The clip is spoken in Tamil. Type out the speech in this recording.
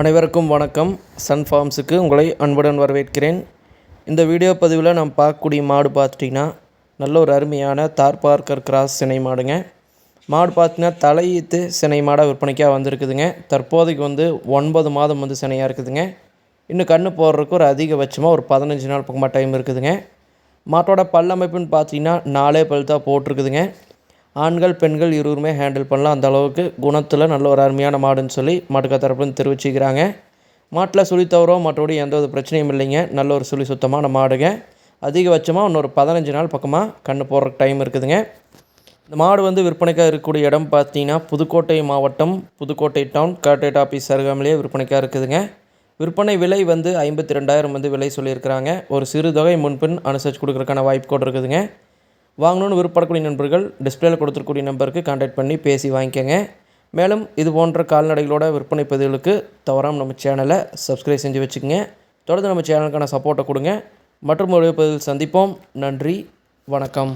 அனைவருக்கும் வணக்கம். சன் ஃபார்ம்ஸுக்கு உங்களை அன்புடன் வரவேற்கிறேன். இந்த வீடியோ பதிவில் நம்ம பார்க்கக்கூடிய மாடு பார்த்துட்டிங்கன்னா நல்ல ஒரு அருமையான தார் பார்க்கர் கிராஸ் சினை மாடுங்க. மாடு பார்த்தீங்கன்னா தலையீத்து சினை மாடாக விற்பனைக்காக வந்திருக்குதுங்க. தற்போதைக்கு வந்து ஒன்பது மாதம் வந்து சினையாக இருக்குதுங்க. இன்னும் கன்று போடுறதுக்கு ஒரு அதிகபட்சமாக ஒரு பதினஞ்சு நாள் பக்கமாக டைம் இருக்குதுங்க. மாட்டோட பல்லமைப்புன்னு பார்த்தீங்கன்னா நாலே பல் தான் போட்டிருக்குதுங்க. ஆண்கள் பெண்கள் இருவருமே ஹேண்டில் பண்ணலாம். அந்த அளவுக்கு குணத்தில் நல்ல ஒரு அருமையான மாடுன்னு சொல்லி மாட்டுக்கா தரப்புன்னு தெரிவிச்சுக்கிறாங்க. மாட்டில் சுழி தவறோ மற்றபடி எந்த ஒரு பிரச்சனையும் இல்லைங்க. நல்ல ஒரு சுழி சுத்தமான மாடுங்க. அதிகபட்சமாக இன்னொரு பதினஞ்சு நாள் பக்கமாக கண்ணு போடுற டைம் இருக்குதுங்க. இந்த மாடு வந்து விற்பனைக்காக இருக்கக்கூடிய இடம் பார்த்தீங்கன்னா புதுக்கோட்டை மாவட்டம் புதுக்கோட்டை டவுன் கார்டேட் ஆஃபீஸ் அருகாமலேயே விற்பனைக்காக இருக்குதுங்க. விற்பனை விலை வந்து ஐம்பத்தி ரெண்டாயிரம் வந்து விலை சொல்லியிருக்கிறாங்க. ஒரு சிறு தொகை முன்பின் அனுசரித்து கொடுக்குறதுக்கான வாய்ப்பு கூட இருக்குதுங்க. வாங்கணும்னு விருப்பப்படக்கூடிய நண்பர்கள் டிஸ்பிளேல கொடுத்துருக்கூடிய நம்பருக்கு கான்டாக்ட் பண்ணி பேசி வாங்கிக்கோங்க. மேலும் இது போன்ற கால்நடைகளோட விற்பனை பதிவுகளுக்கு தவறாமல் நம்ம சேனலை சப்ஸ்கிரைப் செஞ்சு வச்சுக்கோங்க. தொடர்ந்து நம்ம சேனலுக்கான சப்போர்ட்டை கொடுங்க. மற்றும் ஒரு பதிவில் சந்திப்போம். நன்றி. வணக்கம்.